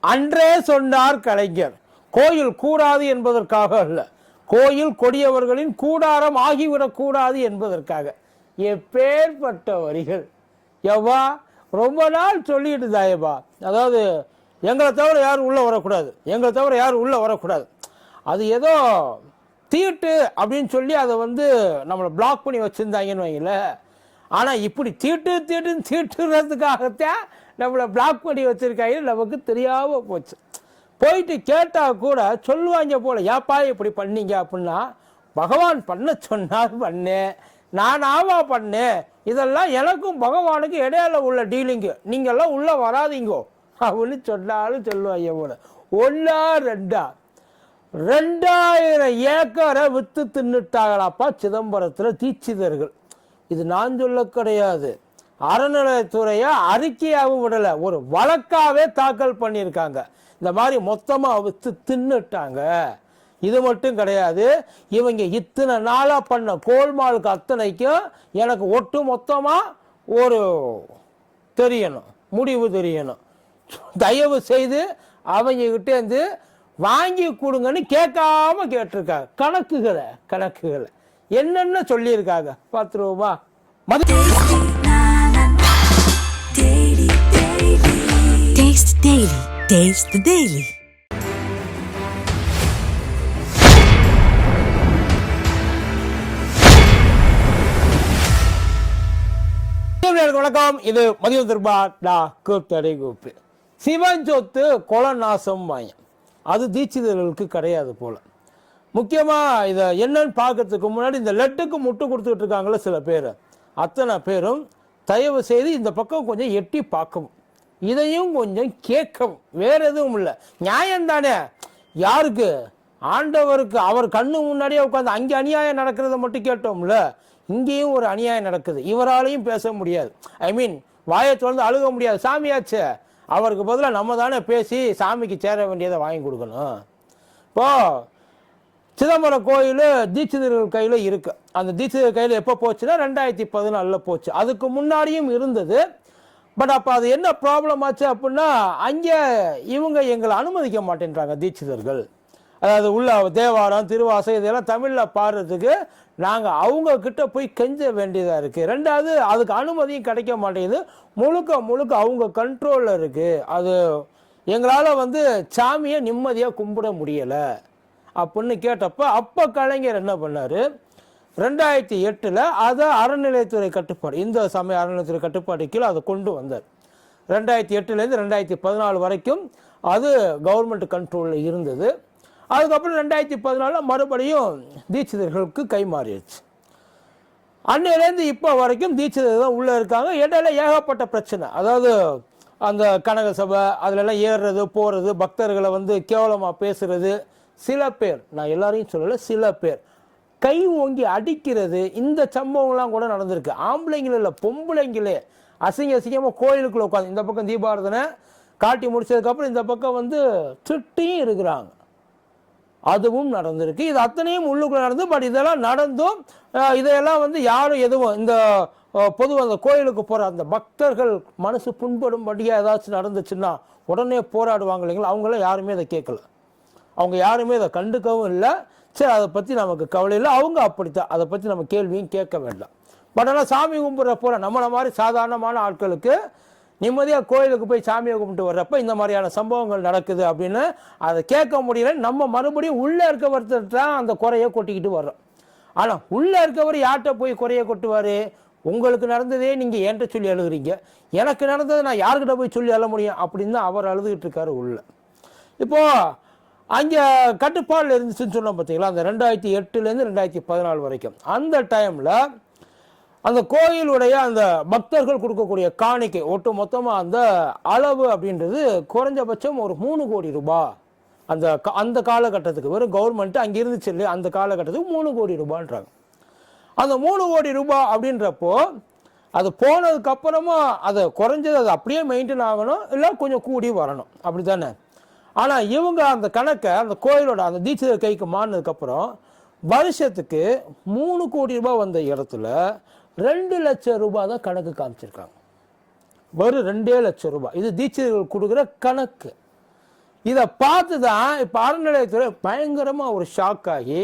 அன்றே சொன்னார் கலைஞர். கோயில் கூடாது என்பதற்காக அல்ல. கோயில் கொடியவர்களின் கூடாரம் ஆகிவிடக்கூடாது என்பதற்காக. எப்பேற்பட்ட வரிகள். எவ்வா ரொம்ப நாள் சொல்லிட்டு தாயப்பா அதாவது எங்களை தவிர யாரும் உள்ளே வரக்கூடாது. எங்களை தவிர யாரும் உள்ளே வரக்கூடாது. அது ஏதோ தீட்டு அப்படின்னு சொல்லி அதை வந்து நம்மளை பிளாக் பண்ணி வச்சுருந்தாங்கன்னு வைங்களேன் ஆனால் இப்படி தீட்டு தீட்டுன்னு தீட்டுறதுக்காகத்தான் நம்மளை பிளாக் பண்ணி வச்சிருக்காங்க நமக்கு தெரியாமல் போச்சு. போயிட்டு கேட்டால் கூட சொல்லுவாங்க போல ஏப்பா இப்படி பண்ணீங்க? அப்படின்னா பகவான் பண்ண சொன்னார் பண்ணேன் நான் ஆவா பண்ணேன் இதெல்லாம் எனக்கும் பகவானுக்கும் இடையில உள்ள டீலிங்கு நீங்கள்லாம் உள்ளே வராதீங்கோ. அப்படின்னு சொன்னாலும் சொல்லுவாங்க போல. ஒன்றா ரெண்டா. ரெண்டாயிரம் ஏக்கரை விற்று தின்னுட்டாங்களாப்பா சிதம்பரத்தில் தீட்சிதர்கள். இது நான் சொல்ல கிடையாது. அறநிலையத்துறையை அறிக்கையாகவும் விடலை. ஒரு வழக்காவே தாக்கல் பண்ணியிருக்காங்க. இந்த மாதிரி மொத்தமாக வித்து தின்னுட்டாங்க. இது மட்டும் கிடையாது. இவங்க இத்தனை நாளாக பண்ண கோல்மாலுக்கு அத்தனைக்கும் எனக்கு ஒட்டு மொத்தமாக ஒரு தெரியணும். முடிவு தெரியணும். தயவு செய்து அவங்கக்கிட்டேருந்து வாங்கி கொடுங்கன்னு கேட்காம கேட்டிருக்காங்க. கணக்குகளை கணக்குகளை. என்னென்ன சொல்லியிருக்காங்க? பார்த்துருவோமா? மது Daily. Taste the Daily. வணக்கம். இது மதிய திருபா டா கூத்தடை கூப்பு. சிவன் சொத்து கொலை நாசம் மாயம் அது தீட்சிதர்களுக்கு கிடையாது போல. முக்கியமாக இதை என்னன்னு பார்க்கறதுக்கு முன்னாடி இந்த லெட்டுக்கு முட்டு கொடுத்துக்கிட்டு இருக்காங்களே சில பேர். அத்தனை பேரும் தயவு செய்து இந்த பக்கம் கொஞ்சம் எட்டி பார்க்கவும். இதையும் கொஞ்சம் கேட்க வேற எதுவும் இல்லை. நியாயம் தானே? யாருக்கு? ஆண்டவருக்கு. அவர் கண்ணு முன்னாடியே உட்காந்து அங்கே அநியாயம் நடக்கிறத மட்டும் கேட்டோம்ல. இங்கேயும் ஒரு அநியாயம் நடக்குது. இவராலையும் பேச முடியாது. ஐ மீன் வாயை தொடர்ந்து அழுக முடியாது. சாமியாச்சே. அவருக்கு பதிலாக நம்ம தானே பேசி சாமிக்கு சேர வேண்டியதை வாங்கி கொடுக்கணும். இப்போ சிதம்பரம் கோயில் தீட்சிதர்கள் கையில் இருக்கு. அந்த தீட்சிதர் கையில் எப்போ போச்சுன்னா ரெண்டாயிரத்தி பதினாலில் போச்சு. அதுக்கு முன்னாடியும் இருந்தது. பட் அப்போ அது என்ன ப்ராப்ளம் ஆச்சு அப்படின்னா அங்கே இவங்க எங்களை அனுமதிக்க மாட்டேன்றாங்க தீட்சிதர்கள். அதாவது உள்ள தேவாரம் திருவாசம் இதெல்லாம் தமிழில் பாடுறதுக்கு நாங்கள் அவங்க கிட்ட போய் கெஞ்ச வேண்டியதாக இருக்குது ரெண்டாவது அதுக்கு அனுமதியும் கிடைக்க மாட்டேங்குது. முழுக்க முழுக்க அவங்க கண்ட்ரோலில் இருக்குது அது எங்களால் வந்து சாமியை நிம்மதியாக கும்பிட முடியலை. அப்படின்னு கேட்டப்போ அப்போ கலைஞர் என்ன பண்ணார்? ரெண்டாயிரத்தி எட்டில் அதை அறநிலையத்துறை கட்டுப்பாடு. இந்த சமய அறநிலையத்துறை கட்டுப்பாடு கீழே அதை கொண்டு வந்தார் ரெண்டாயிரத்தி எட்டுலேருந்து ரெண்டாயிரத்தி பதினாலு வரைக்கும் அது கவர்மெண்ட் கண்ட்ரோலில் இருந்தது. அதுக்கப்புறம் ரெண்டாயிரத்தி பதினாலில் மறுபடியும் தீட்சிதர்களுக்கு கை மாறிடுச்சு. அன்னையிலேருந்து இப்போ வரைக்கும் தீட்சிதர் தான் உள்ளே இருக்காங்க. இடையில ஏகப்பட்ட பிரச்சனை. அதாவது அந்த கனக சபை அதுலெல்லாம் ஏறுறது போகிறது பக்தர்களை வந்து கேவலமாக பேசுகிறது சில பேர் நான் எல்லாரையும் சொல்லலை சில பேர் கை ஓங்கி அடிக்கிறது இந்த சம்பவங்கள்லாம் கூட நடந்திருக்கு. ஆம்பளைங்கள இல்லை பொம்பளைங்களே. அசிங்க அசிங்கமாக கோயிலுக்குள்ளே உட்காந்து இந்த பக்கம் தீபாரதனை காட்டி முடிச்சதுக்கப்புறம் இந்த பக்கம் வந்து திட்டியும் இருக்கிறாங்க. அதுவும் நடந்திருக்கு. இது அத்தனையும் உள்ளுக்குள்ளே நடந்து பட் இதெல்லாம் நடந்தும் இதையெல்லாம் வந்து யாரும் எதுவும் இந்த பொதுவாக அந்த கோயிலுக்கு போகிற அந்த பக்தர்கள் மனசு புண்படும்படியாக ஏதாச்சும் நடந்துச்சுன்னா உடனே போராடுவாங்க இல்லைங்களா? அவங்களாம் யாருமே இதை கேட்கல. அவங்க யாருமே இதை கண்டுக்கவும் இல்லை. சரி அதை பற்றி நமக்கு கவலை இல்லை. அவங்க அப்படித்தான். அதை பற்றி நம்ம கேள்வியும் கேட்க வேண்டாம். பட் ஆனால் சாமி கும்பிட்ற போல நம்மளை மாதிரி சாதாரணமான ஆட்களுக்கு நிம்மதியாக கோயிலுக்கு போய் சாமியை கும்பிட்டு வர்றப்ப இந்த மாதிரியான சம்பவங்கள் நடக்குது அப்படின்னு அதை கேட்க முடியல. நம்ம மறுபடியும் உள்ளே இருக்கவர்கிட்ட தான் அந்த குறையை கொட்டிக்கிட்டு வர்றோம். ஆனால் உள்ளே இருக்கவர் யார்கிட்ட போய் குறையை கொட்டுவார்? உங்களுக்கு நடந்ததே நீங்கள் என்கிட்ட சொல்லி எழுதுகிறீங்க எனக்கு நடந்ததை நான் யார்கிட்ட போய் சொல்லி அழ முடியும் அப்படின்னு தான் அவர் அழுதுகிட்டு இருக்காரு உள்ள. இப்போ அங்கே கட்டுப்பாடில் இருந்துச்சுன்னு சொன்னோம் பார்த்தீங்களா அந்த ரெண்டாயிரத்தி எட்டுலேருந்து ரெண்டாயிரத்தி பதினாலு வரைக்கும். அந்த டைமில் அந்த கோயிலுடைய அந்த பக்தர்கள் கொடுக்கக்கூடிய காணிக்கை ஒட்டு மொத்தமாக அந்த அளவு அப்படின்றது குறைஞ்சபட்சம் ஒரு மூணு கோடி ரூபாய் அந்த அந்த காலகட்டத்துக்கு வெறும் கவர்மெண்ட் அங்கே இருந்துச்சு இல்லையா? அந்த காலகட்டத்துக்கு மூணு கோடி ரூபான்றாங்க. அந்த மூணு கோடி ரூபாய் அப்படின்றப்போ அது போனதுக்கப்புறமா அதை குறைஞ்சது அது அப்படியே மெயின்டைன் ஆகணும் இல்லை கொஞ்சம் கூடி வரணும். அப்படி தானே ஆனால் இவங்க அந்த கணக்கை அந்த கோயிலோட அந்த தீட்சிதர் கைக்கு மாறினதுக்கப்புறம் வருஷத்துக்கு மூணு கோடி ரூபாய் வந்த இடத்துல ரெண்டு லட்சம் ரூபாய் தான் கணக்கு காமிச்சிருக்காங்க. வெறும் ரெண்டே லட்சம் ரூபாய். இது தீட்சிதர்கள் கொடுக்குற கணக்கு. இதை பார்த்து தான் இப்போ அறநிலையத்துறை பயங்கரமாக ஒரு ஷாக் ஆகி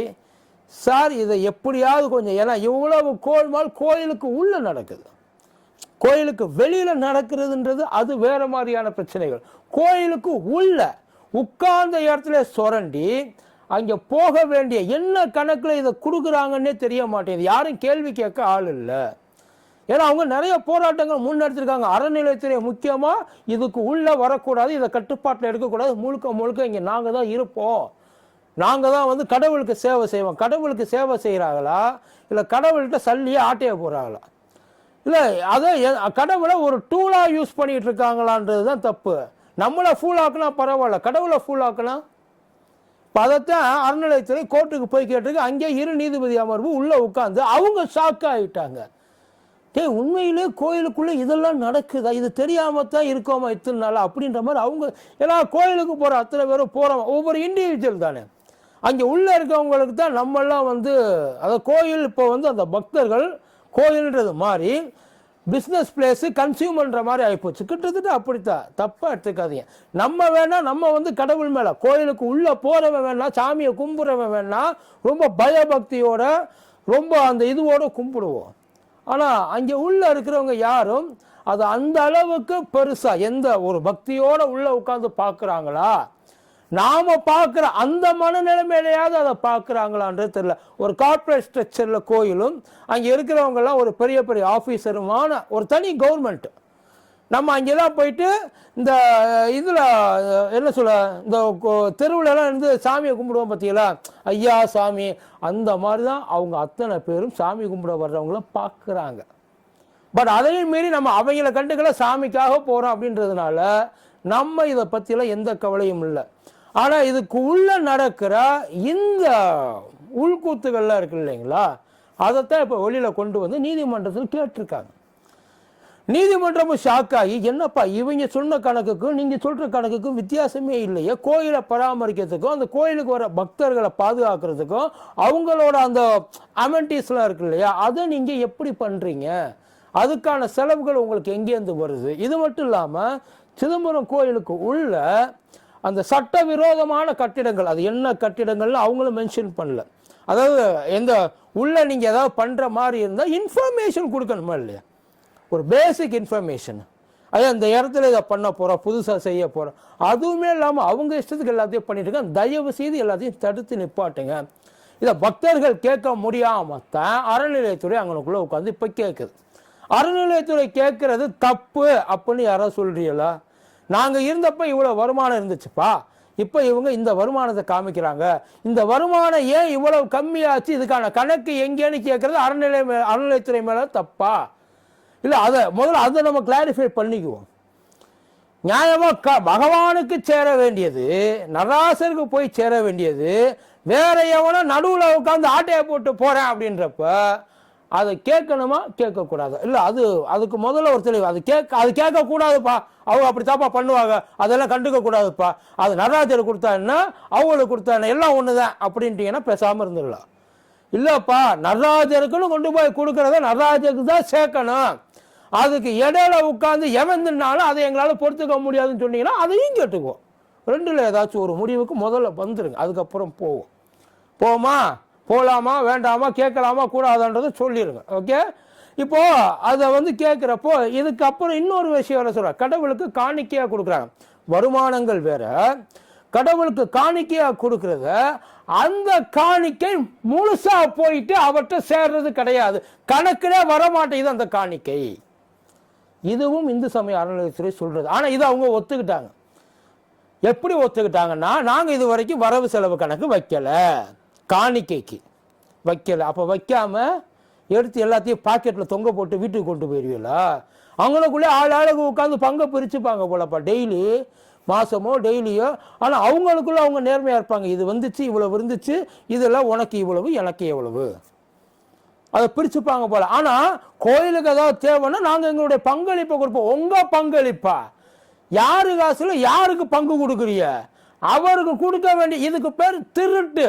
சார் இதை எப்படியாவது கொஞ்சம் ஏன்னா இவ்வளவு கோல்மால் கோயிலுக்கு உள்ளே நடக்குது. கோயிலுக்கு வெளியில் நடக்கிறதுன்றது அது வேறு மாதிரியான பிரச்சனைகள். கோயிலுக்கு உள்ள உட்கார்ந்த இடத்துல சுரண்டி அங்கே போக வேண்டிய என்ன கணக்கில் இதை கொடுக்குறாங்கன்னே தெரிய மாட்டேங்குது. யாரும் கேள்வி கேட்க ஆள் இல்லை. ஏன்னா அவங்க நிறைய போராட்டங்கள் முன்னெடுத்திருக்காங்க அறநிலையத்துறை முக்கியமாக இதுக்கு உள்ளே வரக்கூடாது இதை கட்டுப்பாட்டில் எடுக்கக்கூடாது. முழுக்க முழுக்க இங்கே நாங்கள் தான் இருப்போம். நாங்கள் தான் வந்து கடவுளுக்கு சேவை செய்வோம். கடவுளுக்கு சேவை செய்கிறாங்களா இல்லை கடவுள்கிட்ட சல்லியே ஆட்டைய போகிறாங்களா இல்லை அதை கடவுளை ஒரு டூலாக யூஸ் பண்ணிகிட்டு இருக்காங்களான்றது தான் தப்பு. நம்மளை ஃபூல் ஆக்கினா பரவாயில்ல கடவுளை ஃபூல் ஆக்கலாம் இப்போ அதைத்தான் அறநிலையத்துறை கோர்ட்டுக்கு போய் கேட்டிருக்கு. அங்கே இரு நீதிபதி அமர்வு உள்ளே உட்காந்து அவங்க ஷாக் ஆகிட்டாங்க டே உண்மையிலே கோயிலுக்குள்ளே இதெல்லாம் நடக்குதா? இது தெரியாமல் தான் இருக்கோமா இத்தனை நாள்? அப்படின்ற மாதிரி அவங்க ஏன்னா கோயிலுக்கு போகிற அத்தனை பேரும் போகிறோம் ஒவ்வொரு இண்டிவிஜுவல் தானே. அங்கே உள்ளே இருக்கவங்களுக்கு தான் நம்மெல்லாம் வந்து அந்த கோயில் இப்போ வந்து அந்த பக்தர்கள் கோயில்ன்றது மாதிரி பிஸ்னஸ் பிளேஸு கன்சியூமர்ன்ற மாதிரி ஆகிப்போச்சு கிட்டத்தட்ட அப்படித்தான். தப்பாக எடுத்துக்காதீங்க. நம்ம வேணால் நம்ம வந்து கடவுள் மேலே கோயிலுக்கு உள்ளே போகிறவன் வேணால் சாமியை கும்பிட்றவன் வேணால் ரொம்ப பயபக்தியோட ரொம்ப அந்த இதுவோடு கும்பிடுவோம். ஆனால் அங்கே உள்ளே இருக்கிறவங்க யாரும் அது அந்த அளவுக்கு பெருசாக எந்த ஒரு பக்தியோடு உள்ளே உட்காந்து பார்க்குறாங்களா? நாம பார்க்குற அந்த மனநிலைமையிலையாவது அதை பார்க்குறாங்களான்றது தெரியல. ஒரு கார்ப்பரேட் ஸ்ட்ரக்சரில் கோயிலும் அங்கே இருக்கிறவங்கெல்லாம் ஒரு பெரிய பெரிய ஆஃபீஸருமான ஒரு தனி கவர்மெண்ட் நம்ம அங்கெல்லாம் போயிட்டு இந்த இதில் என்ன சொல்ல இந்த கோ- தெருவுலலாம் இருந்து சாமியை கும்பிடுவோம் பார்த்தீங்களா ஐயா சாமி அந்த மாதிரி தான் அவங்க அத்தனை பேரும் சாமி கும்பிட வர்றவங்கள பார்க்குறாங்க. பட் அதையும் மீறி நம்ம அவங்கள கண்டுக்கல சாமிக்காக போகிறோம் அப்படின்றதுனால நம்ம இதை பற்றிலாம் எந்த கவலையும் இல்லை. ஆனால் இதுக்கு உள்ளே நடக்கிற இந்த உள்கூத்துகள்லாம் இருக்கு இல்லைங்களா? அதைத்தான் இப்போ வெளியில் கொண்டு வந்து நீதிமன்றத்தில் கேட்டிருக்காங்க. நீதிமன்றமும் ஷாக் ஆகி என்னப்பா இவங்க சொன்ன கணக்குக்கும் நீங்கள் சொல்கிற கணக்குக்கும் வித்தியாசமே இல்லையே. கோயிலை பராமரிக்கிறதுக்கும் அந்த கோயிலுக்கு வர பக்தர்களை பாதுகாக்கிறதுக்கும் அவங்களோட அந்த அமெண்டிஸ்லாம் இருக்கு இல்லையா? அதை நீங்கள் எப்படி பண்ணுறீங்க அதுக்கான செலவுகள் உங்களுக்கு எங்கேருந்து வருது? இது மட்டும் இல்லாமல் சிதம்பரம் கோயிலுக்கு உள்ள அந்த சட்டவிரோதமான கட்டிடங்கள் அது என்ன கட்டிடங்கள்னு அவங்களும் மென்ஷன் பண்ணல. அதாவது எந்த உள்ளே நீங்கள் ஏதாவது பண்ணுற மாதிரி இருந்தால் இன்ஃபர்மேஷன் கொடுக்கணுமா இல்லையா? ஒரு பேசிக் இன்ஃபர்மேஷன் அது அந்த இடத்துல இதை பண்ண போகிறோம் புதுசாக செய்ய போகிறோம் அதுவுமே இல்லாமல் அவங்க இஷ்டத்துக்கு எல்லாத்தையும் பண்ணிட்டு இருக்காங்க. தயவு செய்து எல்லாத்தையும் தடுத்து நிப்பாட்டுங்க. இதை பக்தர்கள் கேட்க முடியாமல் தான் அறநிலையத்துறை அவங்களுக்குள்ளே உட்காந்து இப்போ கேட்குது அறநிலையத்துறை கேட்குறது தப்பு அப்படின்னு யாராவது சொல்கிறீங்களா நாங்கள் இருந்தப்போ இவ்வளோ வருமானம் இருந்துச்சுப்பா. இப்போ இவங்க இந்த வருமானத்தை காமிக்கிறாங்க. இந்த வருமானம் ஏன் இவ்வளவு கம்மியாச்சு? இதுக்கான கணக்கு எங்கேன்னு கேட்குறது அறநிலை மே- அறநிலையத்துறை மேலே தப்பா? இல்லை அதை முதல்ல அதை நம்ம கிளாரிஃபை பண்ணிக்குவோம். நியாயமாக க பகவானுக்கு சேர வேண்டியது நராசருக்கு போய் சேர வேண்டியது வேற எவனோ நடுவில் உட்காந்து ஆட்டையை போட்டு போகிறேன் அப்படின்றப்ப அதை கேட்கணுமா? கேட்கக்கூடாது? இல்லை அது அதுக்கு முதல்ல ஒரு தெளிவு. அது கேட்க அது கேட்கக்கூடாதுப்பா. அவங்க அப்படி தாப்பா பண்ணுவாங்க. அதெல்லாம் கண்டுக்க கூடாதுப்பா அது நடராஜர் கொடுத்தா அவங்களுக்கு கொடுத்தா எல்லாம் ஒன்று தான் அப்படின்ட்டீங்கன்னா பேசாமல் இருந்துடலாம். இல்லைப்பா நடராஜருக்குன்னு கொண்டு போய் கொடுக்குறத நடராஜருக்கு தான் சேர்க்கணும். அதுக்கு இடையில உட்காந்து எவந்துனாலும் அதை எங்களால் பொறுத்துக்க முடியாதுன்னு சொன்னீங்கன்னா அதையும் கேட்டுக்குவோம். ரெண்டில் ஏதாச்சும் ஒரு முடிவுக்கு முதல்ல வந்துடுங்க அதுக்கப்புறம் போவோம். போமா போகலாமா வேண்டாமா கேட்கலாமா கூடாதான்றதை சொல்லிடுங்க ஓகே இப்போ அதை வந்து கேட்குறப்போ இதுக்கப்புறம் இன்னொரு விஷயம் வேற சொல்கிறேன் கடவுளுக்கு காணிக்கையாக கொடுக்குறாங்க. வருமானங்கள் வேற. கடவுளுக்கு காணிக்கையாக கொடுக்கறத அந்த காணிக்கை முழுசாக போயிட்டு அவர்கிட்ட சேர்றது கிடையாது. கணக்கிலே வரமாட்டேங்குது அந்த காணிக்கை. இதுவும் இந்து சமய அறநிலையத்துறை சொல்கிறது ஆனால் இதை அவங்க ஒத்துக்கிட்டாங்க. எப்படி ஒத்துக்கிட்டாங்கன்னா நாங்கள் இது வரைக்கும் வரவு செலவு கணக்கு வைக்கலை. காணிக்கைக்கு வைக்கல. அப்போ வைக்காமல் எடுத்து எல்லாத்தையும் பாக்கெட்டில் தொங்க போட்டு வீட்டுக்கு கொண்டு போயிடுவீங்களா அவங்களுக்குள்ளே ஆள் ஆளுக்கு உட்காந்து பங்கை பிரிச்சுப்பாங்க போலப்பா. டெய்லி மாதமோ டெய்லியோ ஆனால் அவங்களுக்குள்ள அவங்க நேர்மையாக இருப்பாங்க. இது வந்துச்சு இவ்வளவு இருந்துச்சு இதெல்லாம் உனக்கு இவ்வளவு எனக்கு எவ்வளவு? அதை பிரிச்சுப்பாங்க போல. ஆனால் கோயிலுக்கு ஏதாவது தேவைன்னா நாங்கள் எங்களுடைய பங்களிப்பை கொடுப்போம். உங்கள் பங்களிப்பா. யாரு காசுல யாருக்கு பங்கு கொடுக்குறிய அவருக்கு கொடுக்க வேண்டிய இதுக்கு பேர் திருட்டு.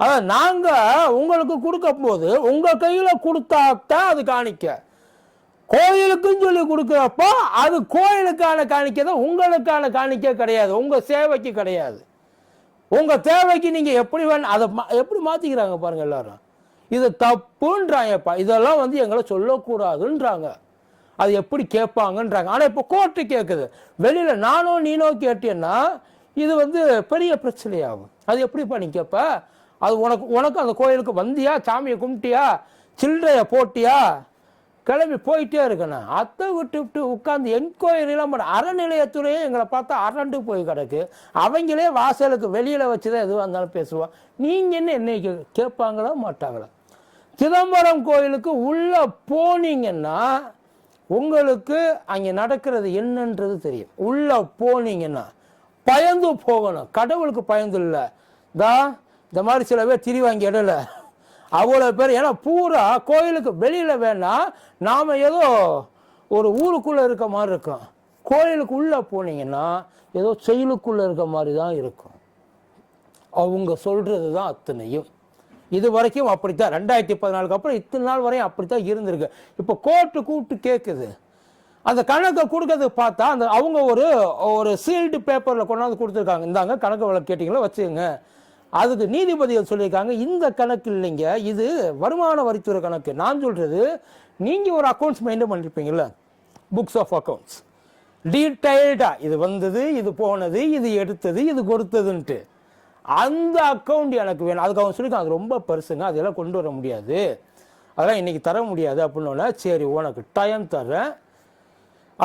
அதான் நாங்கள் உங்களுக்கு கொடுக்க போது கையில் கையில கொடுத்தாத்தான் அது காணிக்க. கோயிலுக்குன்னு சொல்லி கொடுக்குறப்போ அது கோயிலுக்கான காணிக்கை தான் உங்களுக்கான காணிக்கை கிடையாது உங்கள் சேவைக்கு கிடையாது. உங்கள் தேவைக்கு நீங்கள் எப்படி வேணும் அதை மா- எப்படி மாற்றிக்கிறாங்க பாருங்கள் எல்லாரும். இது தப்புன்றாங்கப்பா. இதெல்லாம் வந்து எங்களை சொல்லக்கூடாதுன்றாங்க. அது எப்படி கேட்பாங்கன்றாங்க. ஆனால் இப்போ கோர்ட்டு கேட்குது வெளியில் நானோ நீனோ கேட்டேன்னா இது வந்து பெரிய பிரச்சனையாகும். அது எப்படிப்பா நீ கேட்ப? அது உனக்கு உனக்கு அந்த கோயிலுக்கு வந்தியா? சாமியை கும்பிட்டியா? சில்லறைய போட்டியா? கிளம்பி போயிட்டே இருக்கணும். அதை விட்டு விட்டு உட்காந்து என்கொயரிலாம் பண்ண அறநிலையத்துறையே எங்களை பார்த்தா அரண்டு போய் கிடக்கு. அவங்களே வாசலுக்கு வெளியில் வச்சு தான் எதுவாக இருந்தாலும் பேசுவான் நீங்கள் என்ன என்னைக்கு கேட்பாங்களோ மாட்டாங்களோ? சிதம்பரம் கோயிலுக்கு உள்ளே போனீங்கன்னா உங்களுக்கு அங்கே நடக்கிறது என்னன்றது தெரியும். உள்ளே போனீங்கன்னா பயந்து போகணும். கடவுளுக்கு பயந்து இல்லை. தா இந்த மாதிரி சில பேர் திரிவாங்க இடல. அவ்வளோ பேர் ஏன்னா பூரா கோயிலுக்கு வெளியில் வேணால் நாம் ஏதோ ஒரு ஊருக்குள்ளே இருக்க மாதிரி இருக்கும். கோயிலுக்கு உள்ளே போனீங்கன்னா ஏதோ செயலுக்குள்ளே இருக்க மாதிரி தான் இருக்கும். அவங்க சொல்கிறது தான் அத்தனையும். இது வரைக்கும் அப்படித்தான். ரெண்டாயிரத்தி பதினாலுக்கு அப்புறம் இத்தனை நாள் வரையும் அப்படித்தான் இருந்திருக்கு. இப்போ கோர்ட்டு கூப்பிட்டு கேட்குது அந்த கணக்கை கொடுக்கறது பார்த்தா அந்த அவங்க ஒரு ஒரு சீல்டு பேப்பரில் கொண்டாந்து கொடுத்துருக்காங்க. இந்தாங்க கணக்கு வழக்கு கேட்டிங்களா? வச்சுக்கோங்க. அதுக்கு நீதிபதிகள் சொல்லியிருக்காங்க இந்த கணக்கு இல்லைங்க இது வருமான வரித்துறை கணக்கு. நான் சொல்கிறது நீங்கள் ஒரு அக்கௌண்ட்ஸ் மெயின்டைன் பண்ணியிருப்பீங்கள்ல புக்ஸ் ஆஃப் அக்கௌண்ட்ஸ் டீட்டெயில்டாக இது வந்தது இது போனது இது எடுத்தது இது கொடுத்ததுன்ட்டு. அந்த அக்கௌண்ட் எனக்கு வேணும். அதுக்கு அவங்க சொல்லியிருக்காங்க அது ரொம்ப பெருசுங்க அதெல்லாம் கொண்டு வர முடியாது. அதெல்லாம் இன்னைக்கு தர முடியாது அப்படின்னோடனே சரி உனக்கு டைம் தரேன்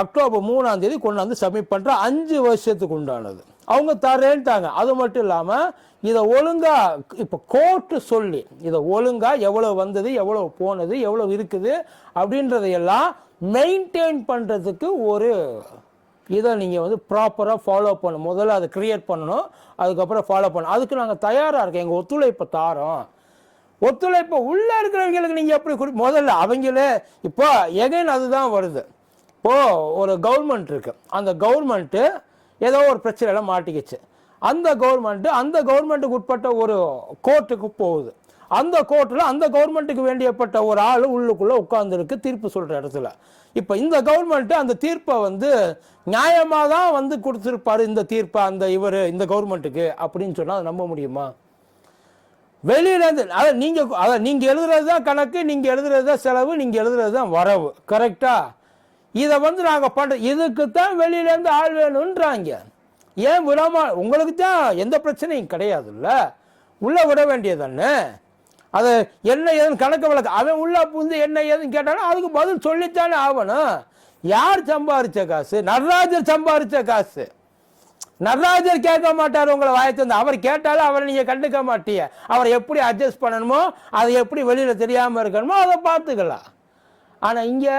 அக்டோபர் மூணாம் தேதி கொண்டு சப்மிட் பண்ணுற அஞ்சு வருஷத்துக்கு உண்டானது. அவங்க தரேன்ட்டாங்க. அது மட்டும் இல்லாமல் இதை ஒழுங்கா இப்போ கோர்ட்டு சொல்லி இதை ஒழுங்கா எவ்வளோ வந்தது எவ்வளோ போனது எவ்வளோ இருக்குது அப்படின்றதையெல்லாம் மெயின்டைன் பண்ணுறதுக்கு ஒரு இதை நீங்கள் வந்து ப்ராப்பராக ஃபாலோ பண்ணணும். முதல்ல அதை க்ரியேட் பண்ணணும் அதுக்கப்புறம் ஃபாலோ பண்ணணும். அதுக்கு நாங்கள் தயாராக இருக்கோம். எங்கள் ஒத்துழைப்பை தாரோம். ஒத்துழைப்பு உள்ளே இருக்கிறவங்களுக்கு நீங்கள் எப்படி கொடு முதல்ல அவங்களே இப்போ எகைன் அதுதான் வருது. இப்போது ஒரு கவர்மெண்ட் இருக்குது அந்த கவர்மெண்ட்டு ஏதோ ஒரு பிரச்சனையில மாட்டிக்கிச்சு. அந்த கவர்மெண்ட்டு அந்த கவர்மெண்ட்டுக்கு உட்பட்ட ஒரு கோர்ட்டுக்கு போகுது. அந்த கோர்ட்டில் அந்த கவர்மெண்ட்டுக்கு வேண்டியப்பட்ட ஒரு ஆள் உள்ளுக்குள்ளே உட்காந்துருக்கு தீர்ப்பு சொல்கிற இடத்துல. இப்போ இந்த கவர்மெண்ட்டு அந்த தீர்ப்பை வந்து நியாயமாக தான் வந்து கொடுத்துருப்பாரு இந்த தீர்ப்பை அந்த இவர் இந்த கவர்மெண்ட்டுக்கு அப்படின்னு சொன்னால் அதை நம்ப முடியுமா? வெளியிலேருந்து அதை நீங்கள் அதை நீங்கள் எழுதுறது தான் கணக்கு நீங்கள் எழுதுறது தான் செலவு நீங்கள் எழுதுறது தான் வரவு. கரெக்டாக இதை வந்து நாங்கள் பண்ற இதுக்கு தான் ஆள் வேணுன்றாங்க ஏன் விடாமல் உங்களுக்கு தான் எந்த பிரச்சனையும் கிடையாதுல்ல? உள்ளே விட வேண்டியதானே? அது என்ன ஏதுன்னு கணக்கு வழக்கு அவன் உள்ளே புகுந்து என்ன ஏதுன்னு கேட்டாலும் அதுக்கு பதில் சொல்லித்தானே ஆகணும். யார் சம்பாதிச்ச காசு? நடராஜர் சம்பாதிச்ச காசு. நடராஜர் கேட்க மாட்டார் உங்களை வாயத்தந்து அவர் கேட்டாலும் அவரை நீங்கள் கண்டுக்க மாட்டீங்க. அவரை எப்படி அட்ஜஸ்ட் பண்ணணுமோ அதை எப்படி வெளியில் தெரியாமல் இருக்கணுமோ அதை பார்த்துக்கலாம். ஆனால் இங்கே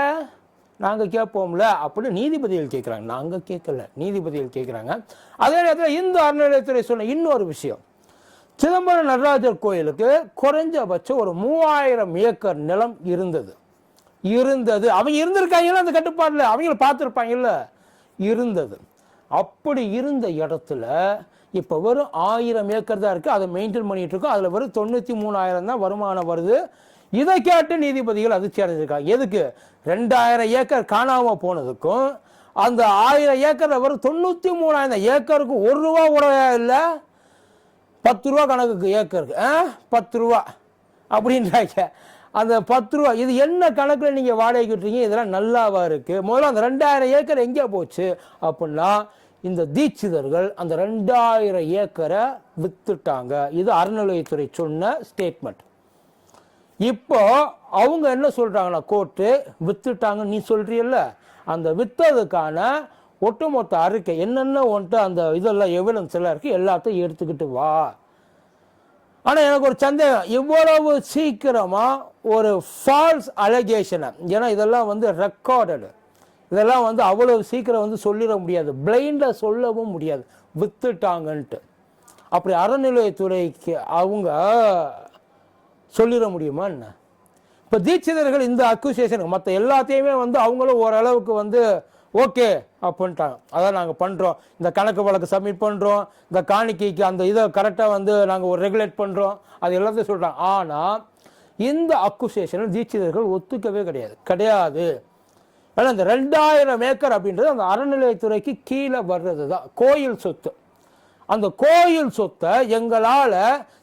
நாங்கள் கேட்போம்ல அப்படின்னு நீதிபதிகள் கேட்குறாங்க. நாங்கள் கேட்கல. நீதிபதிகள் கேட்குறாங்க. அதே நேரத்தில் இந்து அறநிலையத்துறை சொன்ன இன்னொரு விஷயம். சிதம்பரம் நடராஜர் கோயிலுக்கு குறைஞ்சபட்சம் ஒரு மூவாயிரம் ஏக்கர் நிலம் இருந்தது. இருந்தது. அவங்க இருந்திருக்காங்கல்ல அந்த கட்டுப்பாட்டில்? அவங்கள பார்த்துருப்பாங்கல்ல. இருந்தது. அப்படி இருந்த இடத்துல இப்போ வெறும் ஆயிரம் ஏக்கர் தான் இருக்குது அதை மெயின்டைன் பண்ணிகிட்டு இருக்கோம். அதில் வெறும் தொண்ணூற்றி மூணாயிரம் தான் வருமானம் வருது. இதை கேட்டு நீதிபதிகள் அதிர்ச்சி அடைஞ்சிருக்காங்க. எதுக்கு? ரெண்டாயிரம் ஏக்கர் காணாமல் போனதுக்கும் அந்த ஆயிரம் ஏக்கரில் வரும் தொண்ணூற்றி மூணாயிரம் ஏக்கருக்கு ஒரு ரூபா கூட இல்லை. பத்து ரூபா கணக்குக்கு ஏக்கருக்கு. ஆ? பத்து ரூபா. அப்படின்றாங்க. அந்த பத்து ரூபா இது என்ன கணக்கில் நீங்கள் வாடகைக்கு விட்டுறீங்க இதெல்லாம் நல்லாவா இருக்குது முதல்ல அந்த ரெண்டாயிரம் ஏக்கர் எங்கே போச்சு? அப்படின்னா இந்த தீட்சிதர்கள் அந்த ரெண்டாயிரம் ஏக்கரை வித்துட்டாங்க. இது அறநிலையத்துறை சொன்ன ஸ்டேட்மெண்ட் இப்போ அவங்க என்ன சொல்கிறாங்கன்னா கோர்ட்டு வித்துட்டாங்கன்னு நீ சொல்றியல்ல? அந்த விற்றதுக்கான ஒட்டுமொத்த அறிக்கை என்னென்ன ஒன்ட்டு அந்த இதெல்லாம் எவிடன்ஸ் எல்லாம் இருக்குது எல்லாத்தையும் எடுத்துக்கிட்டு வா. ஆனால் எனக்கு ஒரு சந்தேகம். இவ்வளவு சீக்கிரமாக ஒரு ஃபால்ஸ் அலகேஷனை ஏன்னா இதெல்லாம் வந்து ரெக்கார்டடு இதெல்லாம் வந்து அவ்வளவு சீக்கிரம் வந்து சொல்லிட முடியாது. பிளைண்டில் சொல்லவும் முடியாது. வித்துட்டாங்கன்ட்டு. அப்படி அறநிலையத்துறைக்கு அவங்க சொல்லிட முடியுமா என்ன? இப்போ தீட்சிதர்கள் இந்த அக்யூசியேஷனுக்கு மற்ற எல்லாத்தையுமே வந்து அவங்களும் ஓரளவுக்கு வந்து ஓகே அப்படின்ட்டாங்க. அதான் நாங்கள் பண்ணுறோம் இந்த கணக்கு வழக்கு சப்மிட் பண்ணுறோம் இந்த காணிக்கைக்கு அந்த இதை கரெக்டாக வந்து நாங்கள் ஒரு ரெகுலேட் பண்ணுறோம் அது எல்லாத்தையும் சொல்கிறாங்க ஆனால் இந்த அக்குசேஷனை தீட்சிதர்கள் ஒத்துக்கவே கிடையாது. கிடையாது. ஆனால் இந்த ரெண்டாயிரம் ஏக்கர் அப்படின்றது அந்த அறநிலையத்துறைக்கு கீழே வர்றது தான் கோயில் சொத்து. அந்த கோயில் சொத்தை எங்களால்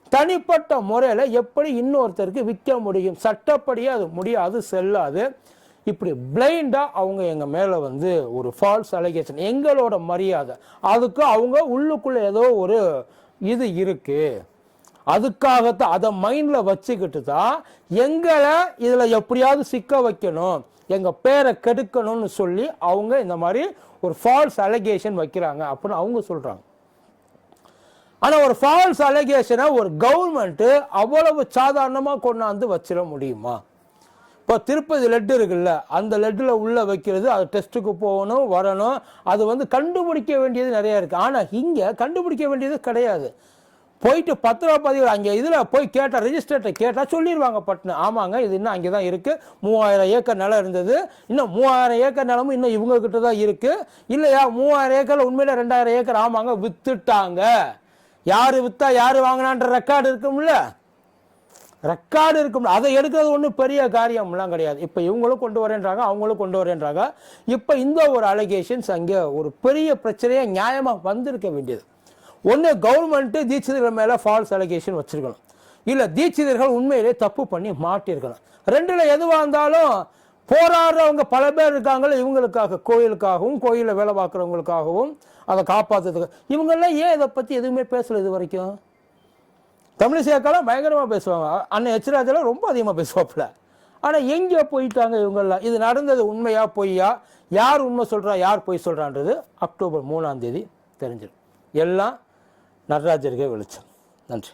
தனிப்பட்ட முறையில் எப்படி இன்னொருத்தருக்கு விற்க முடியும்? சட்டப்படியே அது முடியாது செல்லாது. இப்படி பிளைண்டாக அவங்க எங்கள் மேலே வந்து ஒரு ஃபால்ஸ் அலிகேஷன் எங்களோட மரியாதை. அதுக்கு அவங்க உள்ளுக்குள்ளே ஏதோ ஒரு இது இருக்குது அதுக்காகத்தான் அதை மைண்டில் வச்சுக்கிட்டு தான் எங்களை இதில் எப்படியாவது சிக்க வைக்கணும் எங்கள் பேரை கெடுக்கணும்னு சொல்லி அவங்க இந்த மாதிரி ஒரு ஃபால்ஸ் அலிகேஷன் வைக்கிறாங்க அப்படின்னு அவங்க சொல்கிறாங்க ஆனால் ஒரு ஃபால்ஸ் அலிகேஷனை ஒரு கவர்மெண்ட்டு அவ்வளவு சாதாரணமாக கொண்டாந்து வச்சிட முடியுமா? இப்போ திருப்பதி லெட்டு இருக்குல்ல அந்த லெட்டில் உள்ளே வைக்கிறது அது டெஸ்ட்டுக்கு போகணும் வரணும் அது வந்து கண்டுபிடிக்க வேண்டியது நிறையா இருக்குது ஆனால் இங்கே கண்டுபிடிக்க வேண்டியது கிடையாது. போயிட்டு பத்திரப்பதிவு அங்கே இதில் போய் கேட்டால் ரிஜிஸ்டர்கிட்ட கேட்டால் சொல்லிடுவாங்க பட்டுன்னு. ஆமாங்க இது இன்னும் அங்கே தான் இருக்குது மூவாயிரம் ஏக்கர் நிலம் இருந்தது. இன்னும் மூவாயிரம் ஏக்கர் நிலமும் இன்னும் இவங்கக்கிட்ட தான் இருக்குது இல்லையா மூவாயிரம் ஏக்கரில் உண்மையில் ரெண்டாயிரம் ஏக்கர் ஆமாங்க விற்றுட்டாங்க யார் விற்றா யார் வாங்கினான்ற ரெக்கார்டு இருக்கும்ல? ரெக்கார்டு இருக்கும் அதை எடுக்கிறது ஒன்றும் பெரிய காரியம்லாம் கிடையாது. இப்போ இவங்களும் கொண்டு வரேன்றாங்க அவங்களும் கொண்டு வரேன்றாங்க. இப்போ இந்த ஒரு அலிகேஷன்ஸ் அங்கே ஒரு பெரிய பிரச்சனையாக நியாயமாக வந்திருக்க வேண்டியது. ஒன்று கவர்மெண்ட்டு தீட்சிதர்கள் மேலே ஃபால்ஸ் அலிகேஷன் வச்சுருக்கணும். இல்லை தீட்சிதர்கள் உண்மையிலே தப்பு பண்ணி மாட்டியிருக்கணும். ரெண்டில் எதுவாக இருந்தாலும் போராடுறவங்க பல பேர் இருக்காங்களே இவங்களுக்காக கோயிலுக்காகவும் கோயிலில் வேலை பார்க்குறவங்களுக்காகவும் அதை காப்பாற்றுறதுக்கு இவங்கெல்லாம் ஏன் இதை பற்றி எதுவுமே பேசலை இது வரைக்கும்? தமிழிசையாக்கெல்லாம் பயங்கரமாக பேசுவாங்க. அண்ணன் ஹெச்ராஜெல்லாம் ரொம்ப அதிகமாக பேசுவாப்புல. ஆனால் எங்கே போயிட்டாங்க இவங்கெல்லாம்? இது நடந்தது உண்மையா பொய்யா? யார் உண்மை சொல்கிறா யார் பொய் சொல்கிறான்றது அக்டோபர் மூணாம் தேதி தெரிஞ்சிடும். எல்லாம் நடராஜருக்கே வெளிச்சம். நன்றி.